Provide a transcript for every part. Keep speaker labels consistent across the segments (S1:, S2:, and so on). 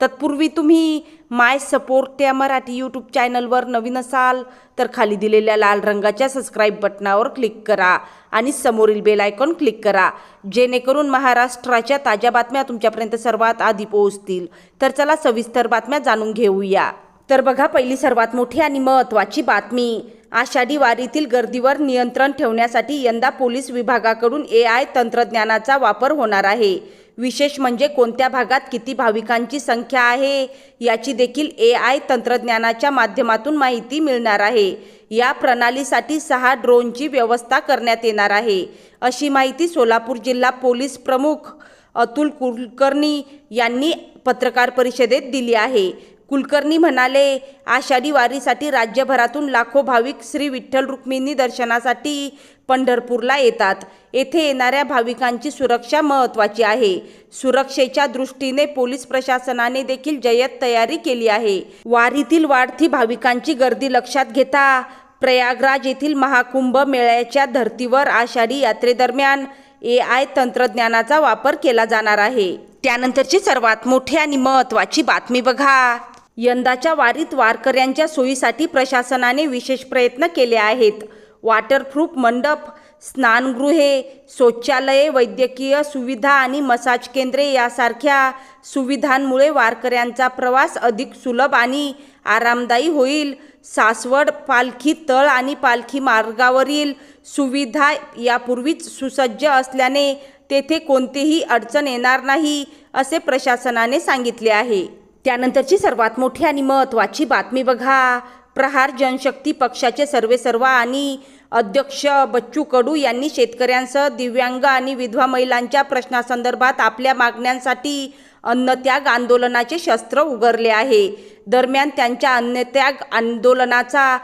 S1: तत्पूर्वी तुम्ही माय सपोर्ट या मराठी यूट्यूब चॅनलवर नवीन असाल तर खाली दिलेल्या लाल रंगाच्या सबस्क्राईब बटनावर क्लिक करा आणि समोरील बेल आयकॉन क्लिक करा. जेणेकरून महाराष्ट्राच्या ताज्या बातम्या तुमच्यापर्यंत सर्वात आधी पोहोचतील. तर चला सविस्तर बातम्या जाणून घेऊया. तर बघा पहिली सर्वात मोठी आणि महत्त्वाची बातमी. आषाढी वारीतील गर्दीवर नियंत्रण ठेवण्यासाठी यंदा पोलीस विभागाकडून ए आय तंत्रज्ञानाचा वापर होणार आहे. विशेष म्हणजे कोणत्या भागात किती भाविकांची संख्या आहे याची देखील ए आय तंत्रज्ञानाच्या माध्यमातून माहिती मिळणार आहे. या प्रणालीसाठी सहा ड्रोनची व्यवस्था करण्यात येणार आहे. अशी माहिती सोलापूर जिल्हा पोलीस प्रमुख अतुल कुलकर्णी यांनी पत्रकार परिषदेत दिली आहे. कुलकर्णी म्हणाले आषाढी वारीसाठी राज्यभरातून लाखो भाविक श्री विठ्ठल रुक्मिणी दर्शनासाठी पंढरपूरला येतात. येथे येणाऱ्या भाविकांची सुरक्षा महत्त्वाची आहे. सुरक्षेच्या दृष्टीने पोलीस प्रशासनाने देखील जय्यत तयारी केली आहे. वारीतील वाढती भाविकांची गर्दी लक्षात घेता प्रयागराज येथील महाकुंभ मेळ्याच्या धर्तीवर आषाढी यात्रेदरम्यान ए आय तंत्रज्ञानाचा वापर केला जाणार आहे. त्यानंतरची सर्वात मोठी आणि महत्त्वाची बातमी बघा. यंदाच्या वारीत वारकऱ्यांच्या सोयीसाठी प्रशासनाने विशेष प्रयत्न केले आहेत. वॉटरप्रूफ मंडप स्नानगृहे शौचालये वैद्यकीय सुविधा आणि मसाज केंद्रे यासारख्या सुविधांमुळे वारकऱ्यांचा प्रवास अधिक सुलभ आणि आरामदायी होईल सासवड पालखी तळ आणि पालखी मार्गावरील सुविधा यापूर्वीच सुसज्ज असल्याने तेथे कोणतीही अडचण येणार नाही असे प्रशासनाने सांगितले आहे त्यानंतरची सर्वात मोठी आणि महत्त्वाची बातमी बघा प्रहार जनशक्ती पक्षाचे सर्वेसर्वा आणि अध्यक्ष बच्चू कडू यांनी शेतकऱ्यांसह दिव्यांग आणि विधवा महिलांच्या प्रश्नासंदर्भात आपल्या मागण्यांसाठी अन्नत्याग आंदोलनाचे शस्त्र उगरले आहे. दरम्यान त्यांच्या अन्नत्याग आंदोलनाचा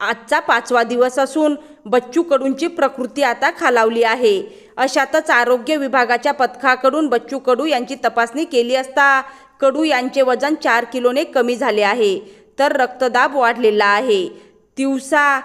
S1: आजचा पाचवा दिवस असून बच्चू कडूंची प्रकृती आता खालावली आहे. अशातच आरोग्य विभागाच्या पथकाकडून बच्चू कडू यांची तपासणी केली असता कडू यांचे वजन चार किलोने कमी झाले आहे. तर रक्तदाब वाढलेला आहे. दिवसा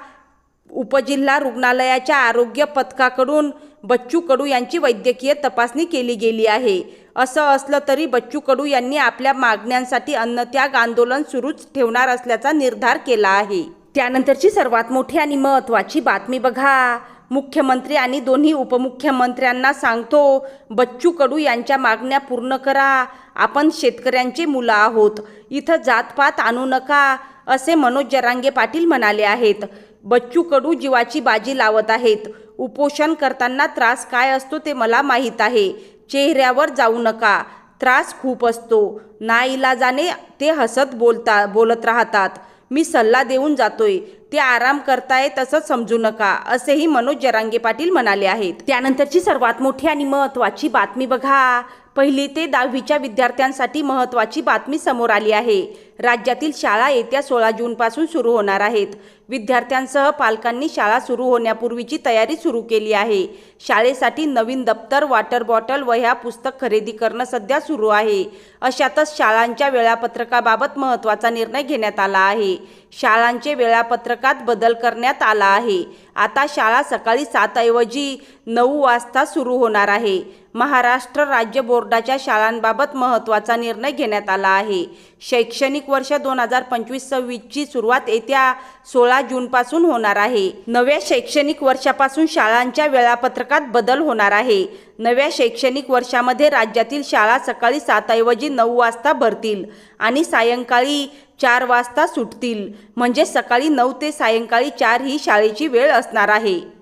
S1: उपजिल्हा रुग्णालयाच्या आरोग्य पथकाकडून बच्चू कडू यांची वैद्यकीय तपासणी केली गेली आहे. असं असलं तरी बच्चू कडू यांनी आपल्या मागण्यांसाठी अन्नत्याग आंदोलन सुरूच ठेवणार असल्याचा निर्धार केला आहे. त्यानंतरची सर्वात मोठी आणि महत्त्वाची बातमी बघा. मुख्यमंत्री आणि दोन्ही उपमुख्यमंत्र्यांना सांगतो बच्चू कडू यांच्या मागण्या पूर्ण करा. आपण शेतकऱ्यांचे मुलं आहोत. इथं जातपात आणू नका असे मनोज जरांगे पाटील म्हणाले आहेत. बच्चू कडू जीवाची बाजी लावत आहेत. उपोषण करताना त्रास काय असतो ते मला माहीत आहे. चेहऱ्यावर जाऊ नका. त्रास खूप असतो. नाईलाजाने ते हसत बोलता बोलत राहतात. मी सल्ला देऊन जातोय. ते आराम करतायत असं समजू नका असेही मनोज जरांगे पाटील म्हणाले आहेत. त्यानंतरची सर्वात मोठी आणि महत्त्वाची बातमी बघा. पहिली ते दहावीच्या विद्यार्थ्यांसाठी महत्त्वाची बातमी समोर आली आहे. राज्यातील शाळा येत्या सोळा जूनपासून सुरू होणार आहेत. विद्यार्थ्यांसह पालकांनी शाळा सुरू होण्यापूर्वीची तयारी सुरू केली आहे. शाळेसाठी नवीन दप्तर वॉटर बॉटल वह्या पुस्तक खरेदी करणं सध्या सुरू आहे. अशातच शाळांच्या वेळापत्रकाबाबत महत्त्वाचा निर्णय घेण्यात आला आहे. शाळांचे वेळापत्रक पत्रकात बदल करण्यात आला आहे. आता शाळा सकाळी सातऐवजी नऊ वाजता सुरू होणार आहे. महाराष्ट्र राज्य बोर्डाच्या शाळांबाबत महत्त्वाचा निर्णय घेण्यात आला आहे. शैक्षणिक वर्ष दोन हजार पंचवीस सव्वीसची सुरुवात येत्या सोळा जूनपासून होणार आहे. नव्या शैक्षणिक वर्षापासून शाळांच्या वेळापत्रकात बदल होणार आहे. नव्या शैक्षणिक वर्षामध्ये राज्यातील शाळा सकाळी सातऐवजी नऊ वाजता भरतील आणि सायंकाळी चार वाजता सुटतील. म्हणजे सकाळी नऊ ते सायंकाळी चार ही शाळेची वेळ असणार आहे.